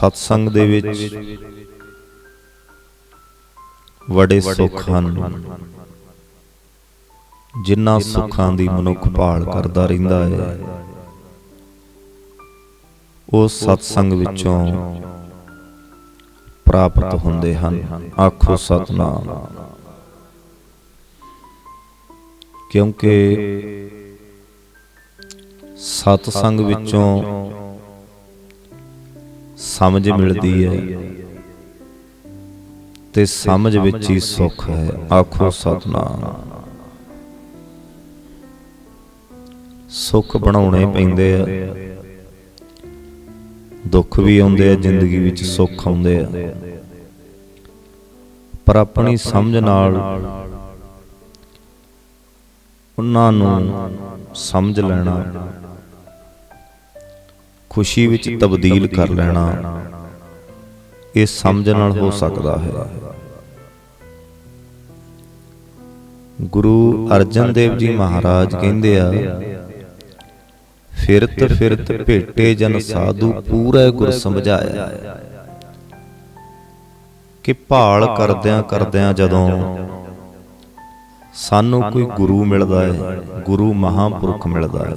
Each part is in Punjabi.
ਸਤਸੰਗ ਦੇ ਵਿੱਚ। ਬੜੇ ਸੁੱਖ ਹਨ ਜਿਨ੍ਹਾਂ ਸੁੱਖਾਂ ਦੀ ਮਨੁੱਖ ਭਾਲ ਕਰਦਾ ਰਹਿੰਦਾ ਹੈ। ਉਹ ਸਤਸੰਗ ਵਿੱਚੋਂ ਪ੍ਰਾਪਤ ਹੁੰਦੇ ਹਨ। ਆਖੋ ਸਤਨਾਮ। ਕਿਉਂਕਿ ਸਤਸੰਗ ਵਿੱਚੋਂ ਸਮਝ ਮਿਲਦੀ ਹੈ। ਤੇ ਸਮਝ ਵਿੱਚ ਹੀ ਸੁੱਖ ਹੈ। ਆਖੋ ਸਤਨਾਮ। ਸੁੱਖ ਬਣਾਉਣੇ ਪੈਂਦੇ ਆ। ਦੁੱਖ ਵੀ ਆਉਂਦੇ ਆ ਜ਼ਿੰਦਗੀ ਵਿੱਚ ਸੁੱਖ ਆਉਂਦੇ ਆ। ਪਰ ਆਪਣੀ ਸਮਝ ਨਾਲ ਉਹਨਾਂ ਨੂੰ ਸਮਝ ਲੈਣਾ। ਖੁਸ਼ੀ ਵਿੱਚ ਤਬਦੀਲ ਕਰ ਲੈਣਾ। ਇਹ ਸਮਝ ਨਾਲ ਹੋ ਸਕਦਾ ਹੈ। ਗੁਰੂ ਅਰਜਨ ਦੇਵ ਜੀ ਮਹਾਰਾਜ ਕਹਿੰਦੇ ਆ, ਫਿਰਤ ਫਿਰਤ ਭੇਟੇ ਜਨ ਸਾਧੂ ਪੂਰਾ ਗੁਰ ਸਮਝਾਇਆ। ਕਿ ਭਾਲ ਕਰਦਿਆਂ ਕਰਦਿਆਂ ਜਦੋਂ ਸਾਨੂੰ ਕੋਈ ਗੁਰੂ ਮਿਲਦਾ ਹੈ, ਗੁਰੂ ਮਹਾਪੁਰਖ ਮਿਲਦਾ ਹੈ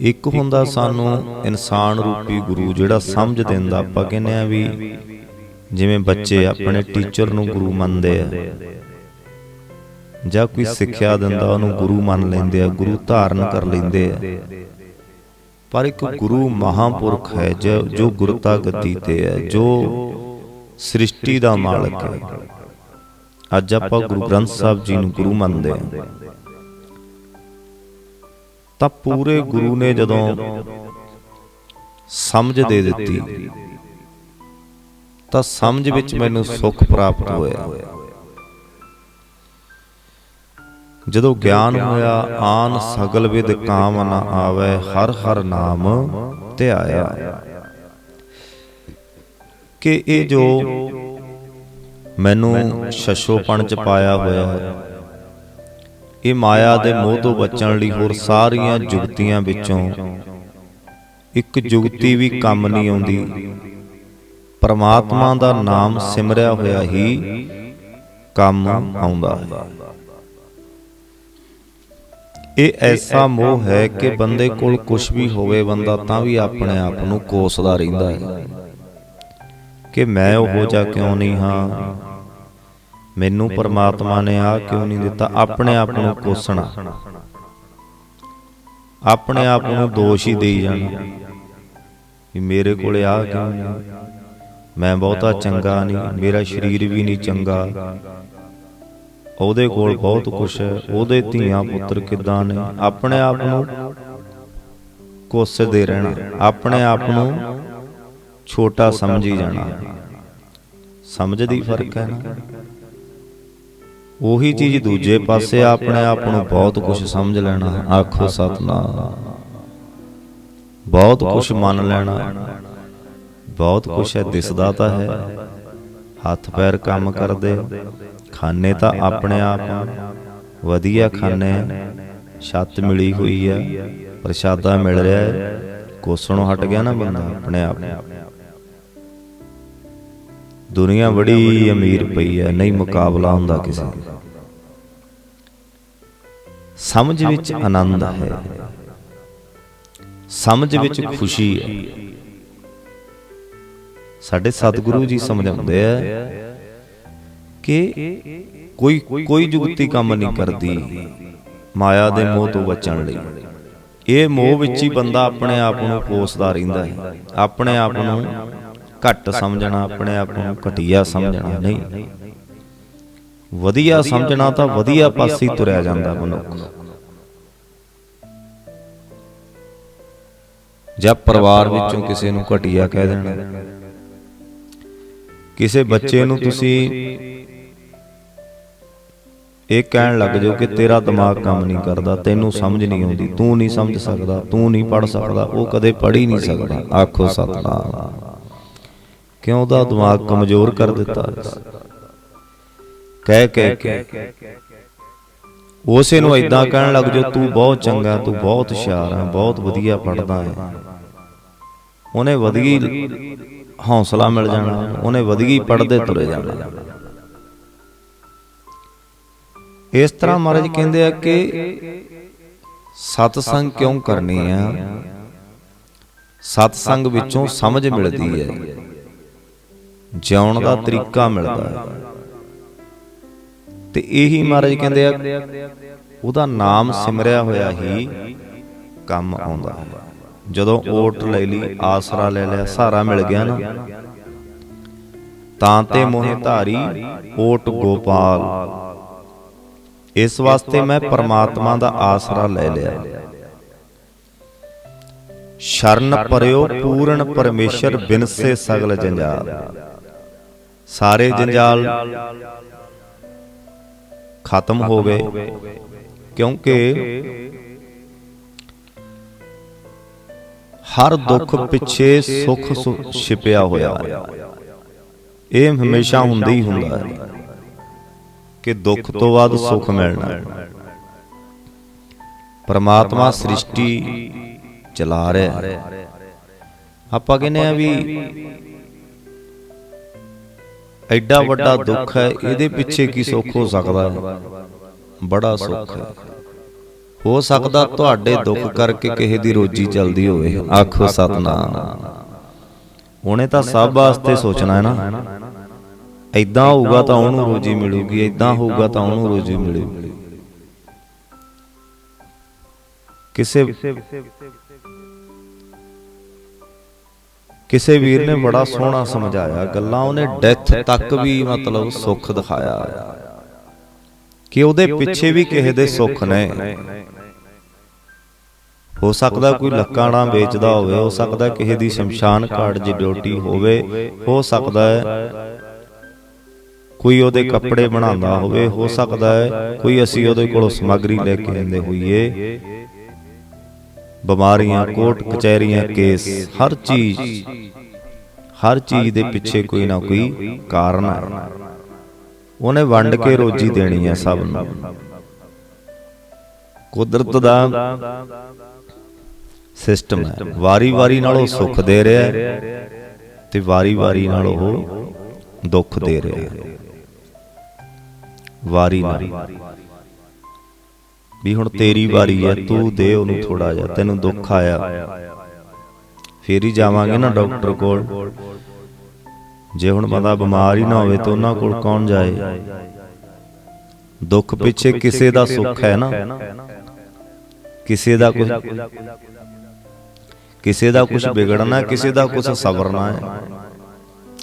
ਇੱਕ ਹੁੰਦਾ ਸਾਨੂੰ ਇਨਸਾਨ ਰੂਪੀ ਗੁਰੂ ਜਿਹੜਾ ਸਮਝ ਦਿੰਦਾ ਆਪਾਂ ਕਹਿੰਦੇ ਆ ਵੀ ਜਿਵੇਂ ਬੱਚੇ ਆਪਣੇ ਟੀਚਰ ਨੂੰ ਗੁਰੂ ਮੰਨਦੇ ਆ। ਜਾਂ ਕੋਈ ਸਿੱਖਿਆ ਦਿੰਦਾ ਉਹਨੂੰ ਗੁਰੂ ਮੰਨ ਲੈਂਦੇ ਆ ਗੁਰੂ ਧਾਰਨ ਕਰ ਲੈਂਦੇ ਆ। ਪਰ ਇੱਕ ਗੁਰੂ ਮਹਾਪੁਰਖ ਹੈ ਜੋ ਗੁਰਤਾ ਗੱਦੀ ਤੇ ਹੈ ਜੋ ਸ੍ਰਿਸ਼ਟੀ ਦਾ ਮਾਲਕ ਹੈ। ਅੱਜ ਆਪਾਂ ਗੁਰੂ ਗ੍ਰੰਥ ਸਾਹਿਬ ਜੀ ਨੂੰ ਗੁਰੂ ਮੰਨਦੇ ਹਾਂ ਤਾਂ ਪੂਰੇ ਗੁਰੂ ਨੇ ਜਦੋਂ ਸਮਝ ਦੇ ਦਿੱਤੀ ਤਾਂ ਸਮਝ ਵਿੱਚ ਮੈਨੂੰ ਸੁੱਖ ਪ੍ਰਾਪਤ ਹੋਇਆ। ਜਦੋਂ ਗਿਆਨ ਹੋਇਆ ਆਨ ਸਗਲ ਵਿਦ ਕਾਮ ਨ ਆਵੇ ਹਰ ਹਰ ਨਾਮ ਧਿਆਇਆ ਕਿ ਇਹ ਜੋ ਮੈਨੂੰ ਸ਼ਸ਼ੋਪਣ ਚ ਪਾਇਆ ਹੋਇਆ ਹੈ। ਇਹ ਮਾਇਆ ਦੇ ਮੋਹ ਤੋਂ ਬਚਣ ਲਈ ਹੋਰ ਸਾਰੀਆਂ ਜੁਗਤੀਆਂ ਵਿੱਚੋਂ ਇੱਕ ਜੁਗਤੀ ਵੀ ਕੰਮ ਨਹੀਂ ਆਉਂਦੀ। ਪਰਮਾਤਮਾ ਦਾ ਨਾਮ ਸਿਮਰਿਆ ਹੋਇਆ ਹੀ ਕੰਮ ਆਉਂਦਾ ਹੈ। ਇਹ ਐਸਾ ਮੋਹ ਹੈ ਕਿ ਬੰਦੇ ਕੋਲ ਕੁਝ ਵੀ ਹੋਵੇ, ਬੰਦਾ ਤਾਂ ਵੀ ਆਪਣੇ ਆਪ ਨੂੰ ਕੋਸਦਾ ਰਹਿੰਦਾ ਹੈ ਕਿ ਮੈਂ ਉਹ ਜਾ ਕਿਉਂ ਨਹੀਂ ਹਾਂ? ਮੈਨੂੰ ਪਰਮਾਤਮਾ ਨੇ ਆ ਕਿਉਂ ਨਹੀਂ ਦਿੱਤਾ? ਆਪਣੇ ਆਪ ਨੂੰ ਕੋਸਣਾ। ਆਪਣੇ ਆਪ ਨੂੰ ਦੋਸ਼ ਹੀ ਦੇਈ ਜਾਣਾ। ਵੀ ਮੇਰੇ ਕੋਲੇ ਆ ਕਿਉਂ ਨਹੀਂ? ਮੈਂ ਬਹੁਤਾ ਚੰਗਾ ਨਹੀਂ। ਮੇਰਾ ਸਰੀਰ ਵੀ ਨਹੀਂ ਚੰਗਾ। ਉਹਦੇ ਕੋਲ ਬਹੁਤ ਕੁਝ ਹੈ। ਉਹਦੇ ਧੀਆਂ ਪੁੱਤਰ ਕਿਦਾਂ ਨੇ? ਆਪਣੇ ਆਪ ਨੂੰ ਕੋਸਦੇ ਰਹਿਣਾ। ਆਪਣੇ ਆਪ ਨੂੰ ਛੋਟਾ ਸਮਝੀ ਜਾਣਾ। ਸਮਝਦੀ ਫ਼ਰਕ ਹੈ ਨਾ? ਉਹੀ ਚੀਜ਼ ਦੂਜੇ ਪਾਸੇ ਆਪਣੇ ਆਪ ਨੂੰ ਬਹੁਤ ਕੁਝ ਸਮਝ ਲੈਣਾ ਆਖੋ ਸਤਨਾਮ। ਬਹੁਤ ਕੁਝ ਮੰਨ ਲੈਣਾ। ਬਹੁਤ ਕੁਝ ਹੈ ਦਿਸਦਾ ਤਾਂ ਹੈ। ਹੱਥ ਪੈਰ ਕੰਮ ਕਰਦੇ। ਖਾਣੇ ਤਾਂ ਆਪਣੇ ਆਪ ਵਧੀਆ ਖਾਣੇ ਛੱਤ ਮਿਲੀ ਹੋਈ ਹੈ। ਪ੍ਰਸ਼ਾਦਾ ਮਿਲ ਰਿਹਾ ਹੈ। ਕੋਸਣੋਂ ਹਟ ਗਿਆ ਨਾ ਬੰਦਾ ਆਪਣੇ ਆਪ ਦੁਨੀਆ ਬੜੀ ਅਮੀਰ ਪਈ ਹੈ। ਨਹੀਂ ਮੁਕਾਬਲਾ ਹੁੰਦਾ ਕਿਸੇ ਦਾ। ਸਮਝ ਵਿੱਚ ਆਨੰਦ ਹੈ। ਸਮਝ ਵਿੱਚ ਖੁਸ਼ੀ ਹੈ। ਸਾਡੇ ਸਤਿਗੁਰੂ ਜੀ ਸਮਝਾਉਂਦੇ ਆ ਕਿ ਕੋਈ ਕੋਈ ਜੁਗਤੀ ਕੰਮ ਨਹੀਂ ਕਰਦੀ। ਮਾਇਆ ਦੇ ਮੋਹ ਤੋਂ ਬਚਣ ਲਈ। ਇਹ ਮੋਹ ਵਿੱਚ ਹੀ ਬੰਦਾ ਆਪਣੇ ਆਪ ਨੂੰ ਕੋਸਦਾ ਰਹਿੰਦਾ ਹੈ। ਆਪਣੇ ਆਪ ਨੂੰ ਘੱਟ ਸਮਝਣਾ ਆਪਣੇ ਆਪ ਨੂੰ ਘਟੀਆ ਸਮਝਣਾ ਨਹੀਂ। ਵਧੀਆ ਸਮਝਣਾ ਤਾਂ ਵਧੀਆ ਪਾਸੇ ਤੁਰਿਆ ਜਾਂਦਾ ਮਨੁੱਖ। ਜਦ ਪਰਿਵਾਰ ਵਿੱਚੋਂ ਕਿਸੇ ਨੂੰ ਘਟੀਆ ਕਹਿ ਦੇਣਾ। ਕਿਸੇ ਬੱਚੇ ਨੂੰ ਤੁਸੀਂ ਇਹ ਕਹਿਣ ਲੱਗ ਜਾਓ ਕਿ ਤੇਰਾ ਦਿਮਾਗ ਕੰਮ ਨਹੀਂ ਕਰਦਾ ਤੈਨੂੰ ਸਮਝ ਨਹੀਂ ਆਉਂਦੀ ਤੂੰ ਨਹੀਂ ਸਮਝ ਸਕਦਾ ਤੂੰ ਨਹੀਂ ਪੜ ਸਕਦਾ ਉਹ ਕਦੇ ਪੜ ਹੀ ਨਹੀਂ ਸਕਦਾ ਆਖੋ ਸਤਨਾਮ। ਕਿਉਂ ਉਹਦਾ ਦਿਮਾਗ ਕਮਜ਼ੋਰ ਕਰ ਦਿੱਤਾ? ਕਹਿ ਕਹਿ ਕੇ। ਉਸੇ ਨੂੰ ਇਦਾਂ ਕਹਿਣ ਲੱਗ ਜਾਓ ਤੂੰ ਬਹੁਤ ਚੰਗਾ ਤੂੰ ਬਹੁਤ ਹੁਸ਼ਿਆਰ ਹੈ ਬਹੁਤ ਵਧੀਆ ਪੜਦਾ ਹੈ। ਉਹਨੇ ਵਧਗੀ ਹੌਸਲਾ ਮਿਲ ਜਾਣਾ। ਉਹਨੇ ਵਧਗੀ ਪੜਦੇ ਤੁਰੇ ਜਾਣਾ। ਇਸ ਤਰ੍ਹਾਂ ਮਹਾਰਾਜ ਕਹਿੰਦੇ ਆ ਕਿ ਸਤ ਸੰਗ ਕਿਉਂ ਕਰਨੀ ਆ? ਸਤ ਸੰਗ ਵਿੱਚੋਂ ਸਮਝ ਮਿਲਦੀ ਹੈ। ਜਿਉਣ ਦਾ ਤਰੀਕਾ ਮਿਲਦਾ ਹੈ। ਤੇ ਇਹੀ ਮਹਾਰਾਜ ਕਹਿੰਦੇ ਆ ਉਹਦਾ ਨਾਮ ਸਿਮਰਿਆ ਹੋਇਆ ਹੀ ਕੰਮ ਆਉਂਦਾ। ਹੈ ਜਦੋਂ ਓਟ ਲੈ ਲਈ ਆਸਰਾ ਲੈ ਲਿਆ ਸਹਾਰਾ ਮਿਲ ਗਿਆ ਨਾ। ਤਾਂ ਤੇ ਮੋਹ ਧਾਰੀ ਓਟ ਗੋਪਾਲ। ਇਸ ਵਾਸਤੇ ਮੈਂ ਪਰਮਾਤਮਾ ਦਾ ਆਸਰਾ ਲੈ ਲਿਆ। ਸ਼ਰਨ ਪਰਿਓ ਪੂਰਨ ਪਰਮੇਸ਼ਰ ਬਿਨਸੇ ਸਗਲ ਜੰਜਾਲ। ਸਾਰੇ ਜੰਜਾਲ ਖਤਮ ਹੋ ਗਏ। ਕਿਉਂਕਿ ਹਰ ਦੁੱਖ ਪਿੱਛੇ ਸੁੱਖ ਛਿਪਿਆ ਹੋਇਆ ਹੈ। ਇਹ ਹਮੇਸ਼ਾ ਹੁੰਦਾ ਹੀ ਹੁੰਦਾ ਹੈ ਕਿ ਦੁੱਖ ਤੋਂ ਬਾਅਦ ਸੁੱਖ ਮਿਲਣਾ। ਹੈ ਪਰਮਾਤਮਾ ਸ੍ਰਿਸ਼ਟੀ ਚਲਾ ਰਿਹਾ ਹੈ। ਆਪਾਂ ਕਹਿੰਦੇ ਆ ਵੀ ਐਡਾ ਵੱਡਾ ਦੁੱਖ ਹੈ ਇਹਦੇ ਪਿੱਛੇ ਕੀ ਸੁੱਖ ਹੋ ਸਕਦਾ ਹੈ? ਬੜਾ ਸੁੱਖ ਹੈ। ਹੋ। ਸਕਦਾ ਤੁਹਾਡੇ ਦੁੱਖ ਕਰਕੇ ਕਿਸੇ ਦੀ ਰੋਜੀ ਚਲਦੀ ਹੋਵੇ। ਆਖੋ ਸਤਨਾਮ। ਉਹਨੇ ਤਾਂ ਸਭ ਵਾਸਤੇ ਸੋਚਣਾ ਹੈ ਨਾ। ਐਦਾਂ ਹੋਊਗਾ ਤਾਂ ਉਹਨੂੰ ਰੋਜੀ ਮਿਲੂਗੀ ਐਦਾਂ ਹੋਊਗਾ ਤਾਂ ਉਹਨੂੰ ਰੋਜੀ ਮਿਲੂਗੀ। ਕਿਸੇ ਕਿਸੇ ਵੀਰ ਨੇ ਬੜਾ ਸੋਹਣਾ ਸਮਝਾਇਆ ਗੱਲਾਂ ਉਹਨੇ ਡੈਥ ਤੱਕ ਵੀ ਮਤਲਬ ਸੁੱਖ ਦਿਖਾਇਆ। ਕਿ ਉਹਦੇ ਪਿੱਛੇ ਵੀ ਕਿਸੇ ਦੇ ਸੁੱਖ ਨੇ। ਹੋ ਸਕਦਾ ਕੋਈ ਲੱਕਾਣਾ ਵੇਚਦਾ ਹੋਵੇ ਹੋ ਸਕਦਾ ਕਿਸੇ ਦੀ ਸ਼ਮਸ਼ਾਨ ਘਾਟ 'ਚ ਡਿਊਟੀ ਹੋਵੇ ਹੋ ਸਕਦਾ ਹੈ ਕੋਈ ਉਹਦੇ ਕੱਪੜੇ ਬਣਾਉਂਦਾ ਹੋਵੇ ਹੋ ਸਕਦਾ ਹੈ ਕੋਈ ਅਸੀਂ ਉਹਦੇ ਕੋਲੋਂ ਸਮੱਗਰੀ ਲੈ ਕੇ ਆਂਦੇ ਹੋਈਏ। ਬਿਮਾਰੀਆਂ ਕੋਰਟ ਕਚਹਿਰੀਆਂ ਕੇਸ ਹਰ ਚੀਜ਼ ਹਰ ਚੀਜ਼ ਦੇ ਪਿੱਛੇ ਕੋਈ ਨਾ ਕੋਈ ਕਾਰਨ ਹੈ ਉਹਨੇ ਵੰਡ ਕੇ ਰੋਜੀ ਦੇਣੀ ਹੈ ਸਭ ਨੂੰ। ਕੁਦਰਤ ਦਾ ਸਿਸਟਮ ਹੈ ਵਾਰੀ-ਵਾਰੀ ਨਾਲ ਉਹ ਸੁੱਖ ਦੇ ਰਿਹਾ ਹੈ ਤੇ ਵਾਰੀ-ਵਾਰੀ ਨਾਲ ਉਹ ਦੁੱਖ ਦੇ ਰਿਹਾ। ਹੈ ਵਾਰੀ ਨਾਲ। ਵੀ ਹੁਣ ਤੇਰੀ ਵਾਰੀ ਹੈ ਤੂੰ ਦੇ ਉਹਨੂੰ ਥੋੜਾ ਜਿਹਾ ਤੈਨੂੰ ਦੁੱਖ ਆਇਆ ਫੇਰ ਹੀ ਜਾਵਾਂਗੇ ਨਾ ਡਾਕਟਰ ਕੋਲ ਜੇ ਹੁਣ ਬੰਦਾ ਬਿਮਾਰ ਹੀ ਨਾ ਹੋਵੇ ਤਾਂ ਉਹਨਾਂ ਕੋਲ ਕੌਣ ਜਾਏ ਦੁੱਖ ਪਿੱਛੇ ਕਿਸੇ ਦਾ ਸੁੱਖ ਹੈ ਨਾ ਕਿਸੇ ਦਾ ਕੁਝ ਕਿਸੇ ਦਾ ਕੁਝ ਵਿਗੜਨਾ ਕਿਸੇ ਦਾ ਕੁਝ ਸਬਰਨਾ ਹੈ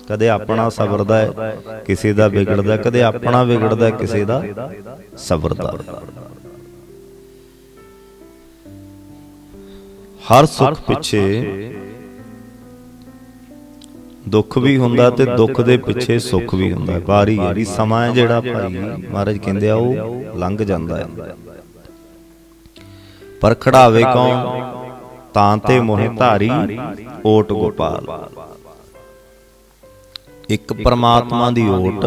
ਕਦੇ ਆਪਣਾ ਸਬਰਦਾ ਹੈ ਕਿਸੇ ਦਾ ਵਿਗੜਦਾ ਕਦੇ ਆਪਣਾ ਵਿਗੜਦਾ ਕਿਸੇ ਦਾ ਸਬਰਦਾ ਹਰ ਸੁੱਖ ਪਿੱਛੇ ਦੁੱਖ ਵੀ ਹੁੰਦਾ ਤੇ ਦੁੱਖ ਦੇ ਪਿੱਛੇ ਸੁੱਖ ਵੀ ਹੁੰਦਾ। ਵਾਰੀ ਜਿਹੜੀ ਸਮਾਂ ਹੈ ਜਿਹੜਾ ਭਾਈ ਮਹਾਰਾਜ ਕਹਿੰਦੇ ਆ ਉਹ ਲੰਘ ਜਾਂਦਾ ਹੈ। ਪਰ ਖੜਾਵੇ ਕੌਣ? ਤਾਂ ਤੇ ਮੋਹਿ ਧਾਰੀ ਓਟ ਗੋਪਾਲ। ਇੱਕ ਪਰਮਾਤਮਾ ਦੀ ਓਟ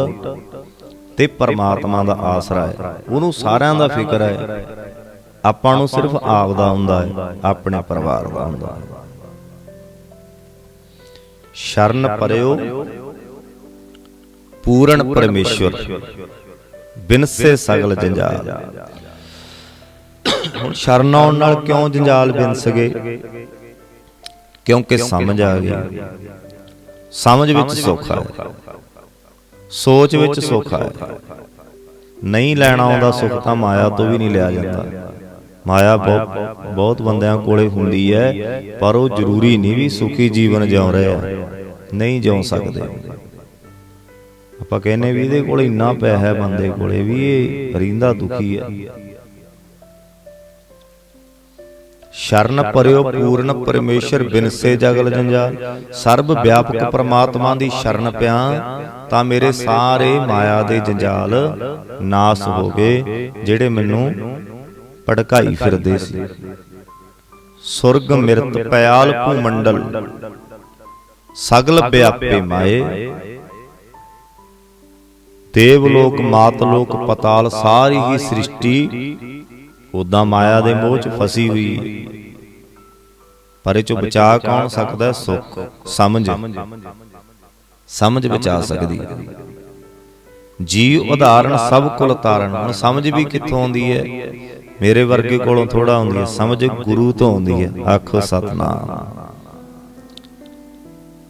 ਤੇ ਪਰਮਾਤਮਾ ਦਾ ਆਸਰਾ ਹੈ। ਉਹਨੂੰ ਸਾਰਿਆਂ ਦਾ ਫਿਕਰ ਹੈ ਆਪਾਂ ਨੂੰ ਸਿਰਫ ਆਪ ਦਾ ਹੁੰਦਾ ਹੈ ਆਪਣੇ ਪਰਿਵਾਰ ਦਾ ਹੁੰਦਾ ਹੈ। ਸ਼ਰਨ ਪਰਿਓ ਪੂਰਨ ਪਰਮੇਸ਼ਵਰ ਬਿਨਸੇ ਸਗਲ ਜੰਜਾਲ। ਹੁਣ ਸ਼ਰਨ ਆਉਣ ਨਾਲ ਕਿਉਂ ਜੰਜਾਲ ਬਿਨਸ ਗਏ? ਕਿਉਂਕਿ ਸਮਝ ਆ ਗਈ। ਸਮਝ ਵਿੱਚ ਸੁੱਖ ਹੈ ਸੋਚ ਵਿੱਚ ਸੁੱਖ ਹੈ ਨਹੀਂ ਲੈਣਾ ਆਉਂਦਾ ਸੁੱਖ ਤਾਂ ਮਾਇਆ ਤੋਂ ਵੀ ਨਹੀਂ ਲਿਆ ਜਾਂਦਾ। ਮਾਇਆ ਬਹੁਤ ਬਹੁਤ ਬੰਦਿਆਂ ਕੋਲੇ ਹੁੰਦੀ ਹੈ, ਪਰ ਉਹ ਜ਼ਰੂਰੀ ਨਹੀਂ ਵੀ ਸੁਖੀ ਜੀਵਨ ਜਿਉ ਰਿਹਾ ਨਹੀਂ ਜਿਉ ਸਕਦੇ। ਆਪਾਂ ਕਹਿੰਨੇ ਵੀ ਇਹਦੇ ਕੋਲ ਇੰਨਾ ਪੈਸਾ ਹੈ ਬੰਦੇ ਕੋਲੇ ਵੀ ਇਹ ਰਿੰਦਾ ਦੁਖੀ ਹੈ ਸ਼ਰਨ ਪਰਿਓ ਪੂਰਨ ਪਰਮੇਸ਼ਰ ਬਿਨਸੇ ਜਗਲ ਜੰਜਾਲ, ਸਰਬ ਵਿਆਪਕ ਪ੍ਰਮਾਤਮਾ ਦੀ ਸ਼ਰਨ ਪਿਆ, ਤਾਂ ਮੇਰੇ ਸਾਰੇ ਮਾਇਆ ਦੇ ਜੰਜਾਲ ਨਾਸ ਹੋ ਗਏ ਜਿਹੜੇ ਮੈਨੂੰ ਭੜਕਾਈ ਫਿਰਦੇ ਸੀ। ਸੁਰਗ ਮਿਰਤ ਪਿਆਲ ਭੂ ਸਗਲ ਵਿਆਪੇ ਮਾਏ। ਦੇਵ ਲੋਕ, ਮਾਤ ਲੋਕ, ਪਤਾਲ ਸਾਰੀ ਹੀ ਸ੍ਰਿਸ਼ਟੀ ਉਦਾਂ ਮਾਇਆ ਦੇ ਮੋਹ ਚ ਫਸੀ ਹੋਈ। ਪਰ ਇਹ ਚੋਂ ਬਚਾ ਕੌਣ ਸਕਦਾ ਹੈ? ਸੁਖ? ਸਮਝ। ਸਮਝ ਬਚਾ ਸਕਦੀ। ਹੈ ਜੀ ਉਦਾਹਰਣ ਸਭ ਕੁਲ ਤਾਰਨ। ਹੁਣ ਸਮਝ ਵੀ ਕਿੱਥੋਂ ਆਉਂਦੀ ਹੈ? ਮੇਰੇ ਵਰਗੇ ਕੋਲੋਂ ਥੋੜਾ ਆਉਂਦੀ ਹੈ। ਸਮਝ ਗੁਰੂ ਤੋਂ ਆਉਂਦੀ ਹੈ। ਆਖੋ ਸਤਨਾਮ।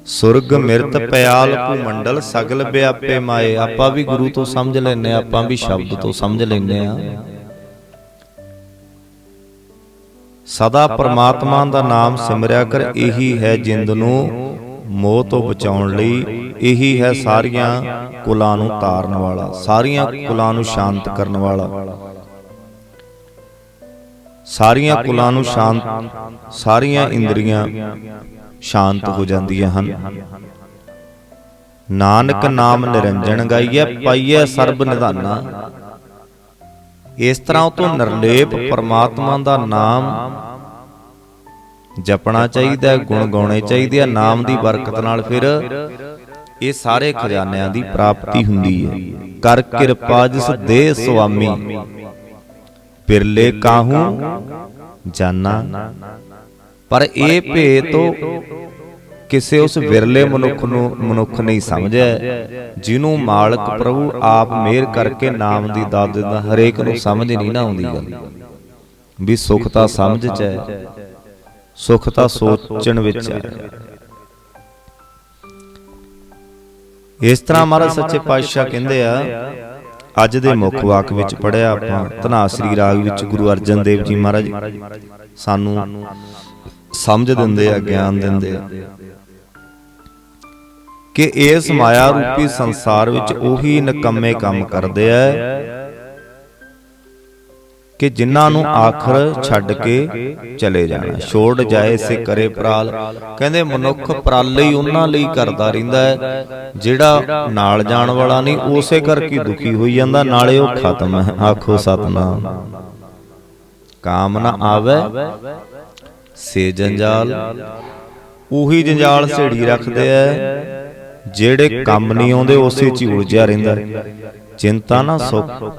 ਸੁਰਗ ਮਿਰਤ ਪਿਆਲ ਭੂ ਮੰਡਲ ਸਗਲ ਵਿਆਪੇ ਮਾਏ। ਆਪਾਂ ਵੀ ਗੁਰੂ ਤੋਂ ਸਮਝ ਲੈਨੇ ਆਪਾਂ ਵੀ ਸ਼ਬਦ ਤੋਂ ਸਮਝ ਲੈਨੇ ਆ ਸਦਾ ਪ੍ਰਮਾਤਮਾ ਦਾ ਨਾਮ ਸਿਮਰਿਆ ਕਰ। ਇਹੀ ਹੈ ਜਿੰਦ ਨੂੰ ਮੋਹ ਤੋਂ ਬਚਾਉਣ ਲਈ ਇਹੀ ਹੈ ਸਾਰੀਆਂ ਕੁਲਾਂ ਨੂੰ ਤਾਰਨ ਵਾਲਾ। ਸਾਰੀਆਂ ਕੁਲਾਂ ਨੂੰ ਸ਼ਾਂਤ ਕਰਨ ਵਾਲਾ। ਸਾਰੀਆਂ ਕੁਲਾਂ ਨੂੰ ਸ਼ਾਂਤ ਸਾਰੀਆਂ ਇੰਦਰੀਆਂ ਸ਼ਾਂਤ ਹੋ ਜਾਂਦੀਆਂ ਹਨ। ਨਾਨਕ ਨਾਮ ਨਿਰੰਜਨ ਗਾਈਐ ਪਾਈਐ ਸਰਬ ਨਿਧਾਨਾ। ਇਸ ਤਰ੍ਹਾਂ ਉਹ ਤੋਂ ਨਿਰਲੇਪ ਪਰਮਾਤਮਾ ਦਾ ਨਾਮ ਜਪਣਾ ਚਾਹੀਦਾ ਹੈ ਗੁਣ ਗਾਉਣੇ ਚਾਹੀਦੇ ਆ ਨਾਮ ਦੀ ਬਰਕਤ ਨਾਲ ਫਿਰ ਇਹ ਸਾਰੇ ਖਜ਼ਾਨਿਆਂ ਦੀ ਪ੍ਰਾਪਤੀ ਹੁੰਦੀ ਹੈ। ਕਰ ਕਿਰਪਾ ਜਿਸ ਦੇ ਸੁਆਮੀ। ਬਿਰਲੇ ਕਾਹੂ ਜਾਨਾ। ਪਰ ਇਹ ਭੇਤ ਕਿਸੇ ਉਸ ਵਿਰਲੇ ਮਨੁੱਖ ਨੂੰ ਮਨੁੱਖ ਨਹੀਂ ਸਮਝਿਆ ਜਿਹਨੂੰ ਮਾਲਕ ਪ੍ਰਭੂ ਆਪ ਮਿਹਰ ਕਰਕੇ ਨਾਮ ਦੀ ਦਾਤ ਦਿੰਦਾ ਹਰੇਕ ਨੂੰ ਸਮਝ ਨਹੀਂ ਨਾ ਆਉਂਦੀ ਗੱਲ। ਵੀ ਸੁਖ ਤਾਂ ਸਮਝ ਚ ਹੈ ਸੁਖ ਤਾਂ ਸੋਚਣ ਵਿੱਚ ਹੈ। ਇਸ ਤਰ੍ਹਾਂ ਮਹਾਰਾਜ ਸੱਚੇ ਪਾਤਸ਼ਾਹ ਕਹਿੰਦੇ ਆ ਅੱਜ ਦੇ ਮੁੱਖ ਵਾਕ ਵਿੱਚ ਪੜਿਆ ਆਪਾਂ ਧਨਾਸਰੀ ਰਾਗ ਵਿੱਚ ਗੁਰੂ ਅਰਜਨ ਦੇਵ ਜੀ ਮਹਾਰਾਜ ਸਾਨੂੰ ਸਮਝ ਦਿੰਦੇ ਆ, ਗਿਆਨ ਦਿੰਦੇ ਆ ਕਿ ਇਸ ਮਾਇਆ ਰੂਪੀ ਸੰਸਾਰ ਵਿੱਚ ਉਹੀ ਨਕੰਮੇ ਕੰਮ ਕਰਦੇ ਆ ਕਿ ਜਿਨ੍ਹਾਂ ਨੂੰ ਆਖਰ ਛੱਡ ਕੇ ਚਲੇ ਜਾਣਾ। ਛੋੜ ਜਾਏ ਸੇ ਕਰੇ ਪ੍ਰਾਲ। ਕਹਿੰਦੇ ਮਨੁੱਖ ਪ੍ਰਾਲੇ ਹੀ ਉਹਨਾਂ ਲਈ ਕਰਦਾ ਰਹਿੰਦਾ ਹੈ ਜਿਹੜਾ ਨਾਲ ਜਾਣ ਵਾਲਾ ਨਹੀਂ ਉਸੇ ਕਰਕੇ ਦੁਖੀ ਹੋਈ ਜਾਂਦਾ ਨਾਲੇ ਉਹ ਖਤਮ ਹੈ। ਆਖੋ ਸਤਨਾਮ। ਕਾਮ ਨਾ ਆਵੇ। ਸੇ ਜੰਜਾਲ। ਉਹੀ ਜੰਜਾਲ ਛੇੜੀ ਰੱਖਦੇ ਐ ਜਿਹੜੇ ਕੰਮ ਨਹੀਂ ਆਉਂਦੇ ਉਸੇ ਚ ਉਲਝਿਆ ਰਹਿੰਦਾ। ਚਿੰਤਾ ਨਾ ਸੁਖ।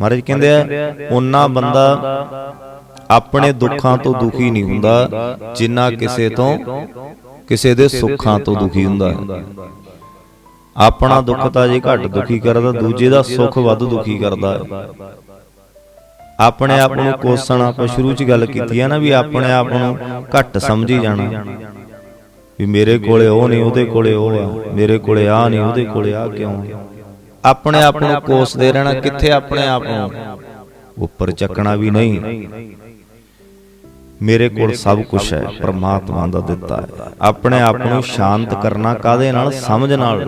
ਮਹਾਰਾਜ ਕਹਿੰਦੇ ਆ ਉਹਨਾਂ ਬੰਦਾ ਆਪਣੇ ਦੁੱਖਾਂ ਤੋਂ ਦੁਖੀ ਨਹੀਂ ਹੁੰਦਾ, ਜਿੰਨਾ ਕਿਸੇ ਤੋਂ ਕਿਸੇ ਦੇ ਸੁੱਖਾਂ ਤੋਂ ਦੁਖੀ ਹੁੰਦਾ। ਹੈ ਆਪਣਾ ਦੁੱਖ ਤਾਂ ਜੇ ਘੱਟ ਦੁਖੀ ਕਰਦਾ, ਦੂਜੇ ਦਾ ਸੁੱਖ ਵੱਧ ਦੁਖੀ ਕਰਦਾ। ਹੈ ਆਪਣੇ ਆਪ ਨੂੰ ਕੋਸਣ, ਆਪਾਂ ਸ਼ੁਰੂ ਚ ਗੱਲ ਕੀਤੀ ਹੈ ਨਾ ਵੀ ਆਪਣੇ ਆਪ ਨੂੰ ਘੱਟ ਸਮਝੀ ਜਾਣਾ। ਵੀ ਮੇਰੇ ਕੋਲੇ ਉਹ ਨਹੀਂ, ਉਹਦੇ ਕੋਲੇ ਉਹ ਆ। ਮੇਰੇ ਕੋਲੇ ਆ ਨਹੀਂ, ਉਹਦੇ ਕੋਲੇ ਆ ਕਿਉਂ? ਆਪਣੇ ਆਪ ਨੂੰ ਕੋਸਦੇ ਰਹਿਣਾ ਕਿੱਥੇ ਆਪਣੇ ਆਪ ਨੂੰ? ਉੱਪਰ ਚੱਕਣਾ ਵੀ ਨਹੀਂ। ਮੇਰੇ ਕੋਲ ਸਭ ਕੁਝ ਹੈ ਪ੍ਰਮਾਤਮਾ ਦਾ ਦਿੱਤਾ ਹੈ। ਆਪਣੇ ਆਪ ਨੂੰ ਸ਼ਾਂਤ ਕਰਨਾ ਕਾਦੇ ਨਾਲ? ਸਮਝ ਨਾਲ।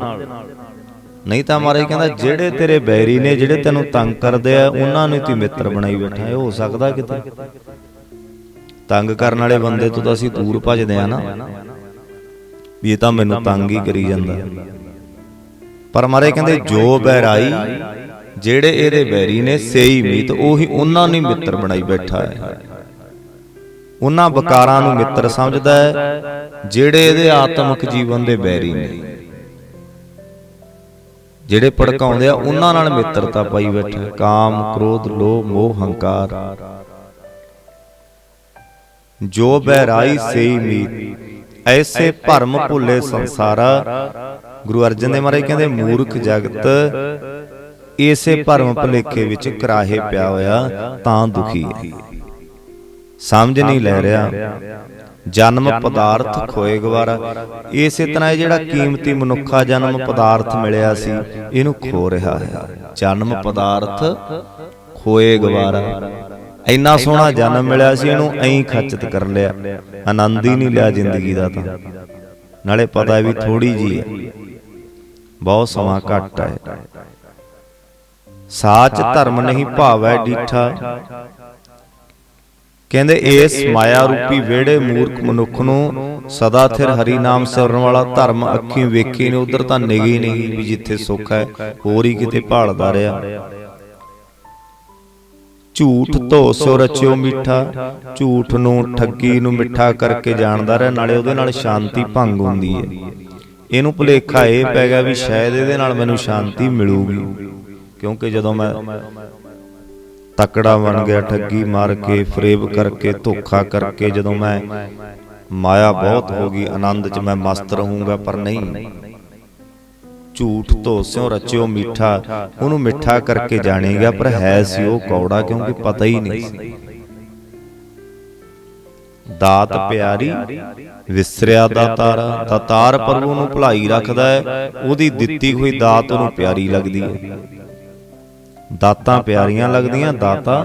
ਨਹੀਂ ਤਾਂ ਮਾਰੇ ਕਹਿੰਦਾ ਜਿਹੜੇ ਤੇਰੇ ਬੈਰੀ ਨੇ ਜਿਹੜੇ ਤੈਨੂੰ ਤੰਗ ਕਰਦੇ ਆ ਉਹਨਾਂ ਨੂੰ ਤੂੰ ਮਿੱਤਰ ਬਣਾਈ ਬੈਠਾ ਹੋ। ਸਕਦਾ ਕਿਤੇ? ਤੰਗ ਕਰਨ ਵਾਲੇ ਬੰਦੇ ਤੋਂ ਤਾਂ ਅਸੀਂ ਦੂਰ ਭੱਜਦੇ ਆ ਨਾ। ਵੀ ਇਹ ਤਾਂ ਮੈਨੂੰ ਤੰਗ ਹੀ ਕਰੀ ਜਾਂਦਾ। ਪਰ ਮਾਰੇ ਕਹਿੰਦੇ ਜੋ ਬਹਿਰਾਈ ਜਿਹੜੇ ਇਹਦੇ ਬੈਰੀ ਨੇ ਸੇਈ ਮੀਤ ਉਹੀ ਉਹਨਾਂ ਨੂੰ ਮਿੱਤਰ ਬਣਾਈ ਬੈਠਾ ਹੈ। ਉਹਨਾਂ ਬਕਾਰਾਂ ਨੂੰ ਮਿੱਤਰ ਸਮਝਦਾ ਹੈ ਜਿਹੜੇ ਇਹਦੇ ਆਤਮਿਕ ਜੀਵਨ ਦੇ ਬੈਰੀ ਨੇ। ਜਿਹੜੇ ਭੜਕਾਉਂਦੇ ਆ ਉਹਨਾਂ ਨਾਲ ਮਿੱਤਰਤਾ ਪਾਈ ਬੈਠਾ। ਕਾਮ ਕ੍ਰੋਧ ਲੋਭ ਮੋਹ ਹੰਕਾਰ। ਜੋ ਬਹਿਰਾਈ ਸੇਈ ਮੀਤ ਐਸੇ ਭਰਮ ਭੁੱਲੇ ਸੰਸਾਰਾ ਗੁਰੂ ਅਰਜਨ ਦੇਵ ਮਹਾਰਾਜ ਕਹਿੰਦੇ, ਮੂਰਖ ਜਗਤ, ਇਸੇ ਭਰਮ ਭੁਲੇਖੇ ਵਿੱਚ ਕਰਾਹੇ ਪਿਆ ਹੋਇਆ, ਤਾਂ ਦੁਖੀ ਹੈ। ਸਮਝ ਨਹੀਂ ਲੈ ਰਿਹਾ। ਜਨਮ ਪਦਾਰਥ ਖੋਏ ਗਵਾਰਾ। ਇਸੇ ਤਰ੍ਹਾਂ ਇਹ ਜਿਹੜਾ ਕੀਮਤੀ ਮਨੁੱਖਾ ਜਨਮ ਪਦਾਰਥ ਮਿਲਿਆ ਸੀ, ਇਹਨੂੰ ਖੋ ਰਿਹਾ ਹੈ। ਜਨਮ ਪਦਾਰਥ ਖੋਏ ਗਵਾਰਾ। ਇੰਨਾ ਸੋਹਣਾ ਜਨਮ ਮਿਲਿਆ ਸੀ, ਇਹਨੂੰ ਐਂ ਖੱਚਤ ਕਰ ਲਿਆ। ਆਨੰਦ ਹੀ ਨਹੀਂ ਲਿਆ ਜ਼ਿੰਦਗੀ ਦਾ ਤਾਂ। ਨਾਲੇ ਪਤਾ ਵੀ ਥੋੜੀ ਜੀ ਹੈ। ਬਹੁਤ ਸਮਾਂ ਘੱਟ ਹੈ ਸਾਚ ਧਰਮ ਨਹੀਂ ਭਾਵੈ ਡੀਠਾ। ਕਹਿੰਦੇ ਇਸ ਮਾਇਆ ਰੂਪੀ ਵਿਹੜੇ ਮੂਰਖ ਮਨੁੱਖ ਨੂੰ ਸਦਾ ਥਿਰ ਹਰੀ ਨਾਮ ਸਿਮਰਨ ਵਾਲਾ ਧਰਮ ਅੱਖੀਂ ਵੇਖੀ ਨੇ ਉਧਰ ਤਾਂ ਨਿਗੀ ਨਹੀਂ ਵੀ ਜਿੱਥੇ ਸੁੱਖ ਹੈ ਹੋਰ ਹੀ ਕਿਤੇ ਭਾਲਦਾ ਰਿਹਾ। ਝੂਠ ਧੋ ਸੋ ਰਚਿਓ ਮਿੱਠਾ ਝੂਠ ਨੂੰ ਠੱਗੀ ਨੂੰ ਮਿੱਠਾ ਕਰਕੇ ਜਾਣਦਾ ਰਿਹਾ ਨਾਲੇ ਉਹਦੇ ਨਾਲ ਸ਼ਾਂਤੀ ਭੰਗ ਹੁੰਦੀ ਹੈ। ਇਹਨੂੰ ਭੁਲੇਖਾ ਇਹ ਪੈ ਗਿਆ ਵੀ ਸ਼ਾਇਦ ਇਹਦੇ ਨਾਲ ਮੈਨੂੰ ਸ਼ਾਂਤੀ ਮਿਲੂਗੀ। ਕਿਉਂਕਿ ਜਦੋਂ ਮੈਂ ਤਕੜਾ ਬਣ ਗਿਆ ਠੱਗੀ ਮਾਰ ਕੇ ਫਰੇਬ ਕਰਕੇ ਧੋਖਾ ਕਰਕੇ ਜਦੋਂ ਮੈਂ ਮਾਇਆ ਬਹੁਤ ਹੋ ਗਈ ਆਨੰਦ 'ਚ ਮੈਂ ਮਸਤ ਰਹੂੰਗਾ ਪਰ ਨਹੀਂ। ਝੂਠ ਤੋਂ ਸਿਉ ਰਚਿਓ ਮਿੱਠਾ ਉਹਨੂੰ ਮਿੱਠਾ ਕਰਕੇ ਜਾਣੇਗਾ ਪਰ ਹੈ ਸੀ ਉਹ ਕੌੜਾ ਕਿਉਂਕਿ ਪਤਾ ਹੀ ਨਹੀਂ ਸੀ। ਦਾਤ ਪਿਆਰੀ ਵਿਸਰਿਆ ਦਾਤਾਰ ਦਾਤਾਰ ਪ੍ਰਭੂ ਨੂੰ ਭੁਲਾਈ ਰੱਖਦਾ ਹੈ ਉਹਦੀ ਦਿੱਤੀ ਹੋਈ ਦਾਤ ਉਹਨੂੰ ਪਿਆਰੀ ਲੱਗਦੀ ਹੈ। ਦਾਤਾਂ ਪਿਆਰੀਆਂ ਲੱਗਦੀਆਂ ਦਾਤਾ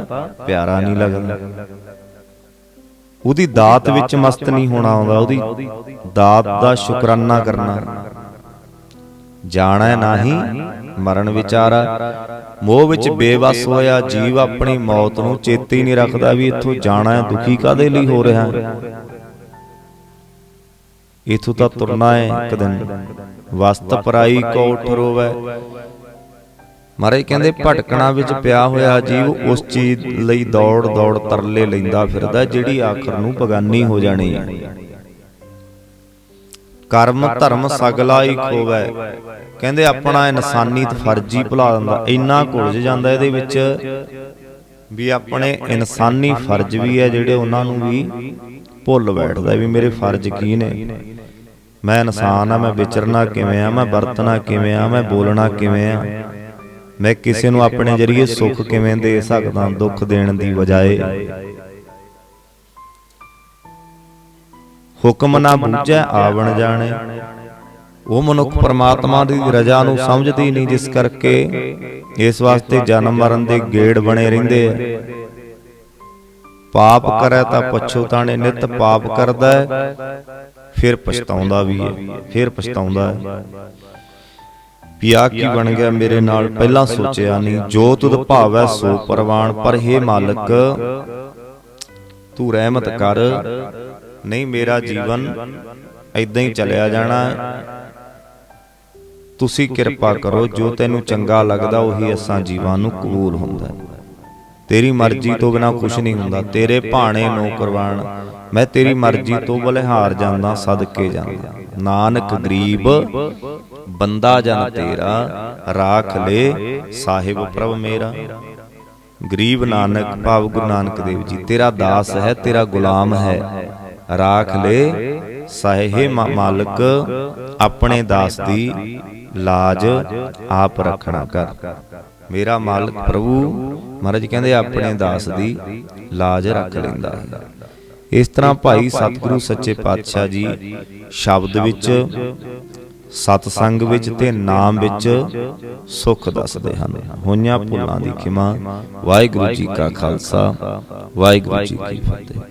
ਪਿਆਰਾ ਨਹੀਂ ਲੱਗਦਾ। ਉਹਦੀ ਦਾਤ ਵਿੱਚ ਮਸਤ ਨਹੀਂ ਹੋਣਾ ਆਉਂਦਾ ਉਹਦੀ ਦਾਤ ਦਾ ਸ਼ੁਕਰਾਨਾ ਕਰਨਾ। ਜਾਣੈ ਨਾਹੀ। ਮਰਨ ਵਿਚਾਰਾ। ਮੋਹ ਵਿੱਚ ਬੇਵਸ ਹੋਇਆ ਜੀਵ ਆਪਣੀ ਮੌਤ ਨੂੰ ਚੇਤੇ ਹੀ ਨਹੀਂ ਰੱਖਦਾ ਵੀ ਇੱਥੋਂ ਜਾਣਾ ਹੈ ਦੁਖੀ ਕਾਦੇ ਲਈ ਹੋ ਰਿਹਾ ਹੈ। ਇਥੋਂ ਤਾਂ ਤੁਰਨਾ ਹੈ ਇੱਕ ਦਿਨ। ਵਸਤ ਪਰਾਈ ਕੋਠ ਰੋਵੈ। ਮਹਾਰਾਜ ਕਹਿੰਦੇ ਭਟਕਣਾ ਵਿੱਚ ਪਿਆ ਹੋਇਆ ਜੀਵ ਉਸ ਚੀਜ਼ ਲਈ ਦੌੜ ਦੌੜ ਤਰਲੇ ਲੈਂਦਾ ਫਿਰਦਾ ਜਿਹੜੀ ਆਖਰ ਨੂੰ ਬਗਾਨੀ ਹੋ। ਜਾਣੀ ਹੈ। ਕਰਮ ਧਰਮ ਸਗਲਾ ਹੀ ਖੋਵੈ। ਕਹਿੰਦੇ ਆਪਣਾ ਇਨਸਾਨੀਤ ਫਰਜ਼ੀ ਭੁਲਾ ਦਿੰਦਾ। ਇੰਨਾ ਘੁਲਜ ਜਾਂਦਾ ਇਹਦੇ ਵਿੱਚ ਵੀ ਆਪਣੇ ਇਨਸਾਨੀ ਫਰਜ਼ ਵੀ ਹੈ ਜਿਹੜੇ ਉਹਨਾਂ ਨੂੰ ਵੀ ਭੁੱਲ ਬੈਠਦਾ ਵੀ ਮੇਰੇ ਫਰਜ਼ ਕੀ ਨੇ। ਮੈਂ ਇਨਸਾਨ ਆ ਮੈਂ ਵਿਚਰਨਾ ਕਿਵੇਂ ਆ ਮੈਂ ਵਰਤਣਾ ਕਿਵੇਂ ਆ ਮੈਂ ਬੋਲਣਾ ਕਿਵੇਂ ਆ। ਮੈਂ ਕਿਸੇ ਨੂੰ ਆਪਣੇ ਜਰੀਏ ਸੁੱਖ ਕਿਵੇਂ ਦੇ ਸਕਦਾ ਦੁੱਖ ਦੇਣ ਦੀ ਬਜਾਏ। ਹੁਕਮ ਨਾ ਬੂਝੈ ਆਵਣ ਜਾਣੇ। ਉਹ ਮਨੁੱਖ ਪਰਮਾਤਮਾ ਦੀ ਰਜ਼ਾ ਨੂੰ ਸਮਝਦੀ ਨਹੀਂ ਜਿਸ ਕਰਕੇ ਇਸ ਵਾਸਤੇ ਜਨਮ ਮਰਨ ਦੇ ਗੇੜ ਬਣੇ ਰਹਿੰਦੇ। ਆ ਪਾਪ ਕਰੇ ਤਾਂ ਪਛੋਤਾਣੇ ਨਿਤ ਪਾਪ ਕਰਦਾ ਹੈ। ਫਿਰ ਪਛਤਾਉਂਦਾ ਵੀ ਹੈ। ਫਿਰ ਪਛਤਾਉਂਦਾ ਹੈ। ਪਿਆ ਕੀ ਬਣ ਗਿਆ ਮੇਰੇ ਨਾਲ? ਪਹਿਲਾਂ ਸੋਚਿਆ ਨਹੀਂ। ਜੋ ਤੁਧ ਭਾਵੈ ਸੋ ਪਰਵਾਨ। ਪਰ हे ਮਾਲਕ ਤੂੰ ਰਹਿਮਤ ਕਰ। ਨਹੀਂ ਮੇਰਾ ਜੀਵਨ ਐਦਾਂ ਹੀ ਚੱਲਿਆ ਜਾਣਾ। ਤੁਸੀਂ ਕਿਰਪਾ ਕਰੋ ਜੋ ਤੈਨੂੰ ਚੰਗਾ ਲੱਗਦਾ ਉਹੀ ਅਸਾਂ ਜੀਵਾਂ ਨੂੰ ਕਬੂਲ ਹੁੰਦਾ। ਤੇਰੀ ਮਰਜ਼ੀ ਤੋਂ ਬਿਨਾ ਕੁਝ ਨਹੀਂ ਹੁੰਦਾ ਤੇਰੇ ਭਾਣੇ ਨੌਕਰਵਾਨ ਮੈਂ ਤੇਰੀ ਮਰਜ਼ੀ ਤੋਂ ਬਲਿਹਾਰ ਜਾਂਦਾ ਸਦਕੇ ਜਾਂਦਾ। ਨਾਨਕ ਗਰੀਬ ਬੰਦਾ ਜਨ ਤੇਰਾ ਰਾਖ ਲੈ ਸਾਹਿਬ ਪ੍ਰਭ ਮੇਰਾ। ਗਰੀਬ ਨਾਨਕ ਭਾਵ ਗੁਰੂ ਨਾਨਕ ਦੇਵ ਜੀ ਤੇਰਾ ਦਾਸ ਹੈ ਤੇਰਾ ਗੁਲਾਮ ਹੈ। ਰਾਖ ਲੈ ਸਹਿ ਮਾਲਕ ਆਪਣੇ ਦਾਸ ਦੀ ਲਾਜ ਆਪ ਰੱਖਣਾ ਕਰ। ਮੇਰਾ ਮਾਲਕ ਪ੍ਰਭੂ ਮਹਾਰਾਜ ਕਹਿੰਦੇ ਆਪਣੇ ਦਾਸ ਦੀ ਲਾਜ ਰੱਖ ਲੈਂਦਾ। ਹੈ ਇਸ ਤਰ੍ਹਾਂ ਭਾਈ ਸਤਿਗੁਰੂ ਸੱਚੇ ਪਾਤਸ਼ਾਹ ਜੀ ਸ਼ਬਦ ਵਿੱਚ ਸਤ ਸੰਗ ਵਿੱਚ ਤੇ ਨਾਮ ਵਿੱਚ ਸੁਖ ਦੱਸਦੇ ਹਨ। ਹੋਈਆਂ ਭੁੱਲਾਂ ਦੀ ਖਿਮਾ। ਵਾਹਿਗੁਰੂ ਜੀ ਕਾ ਖਾਲਸਾ। ਵਾਹਿਗੁਰੂ ਜੀ ਕੀ ਫਤਿਹ।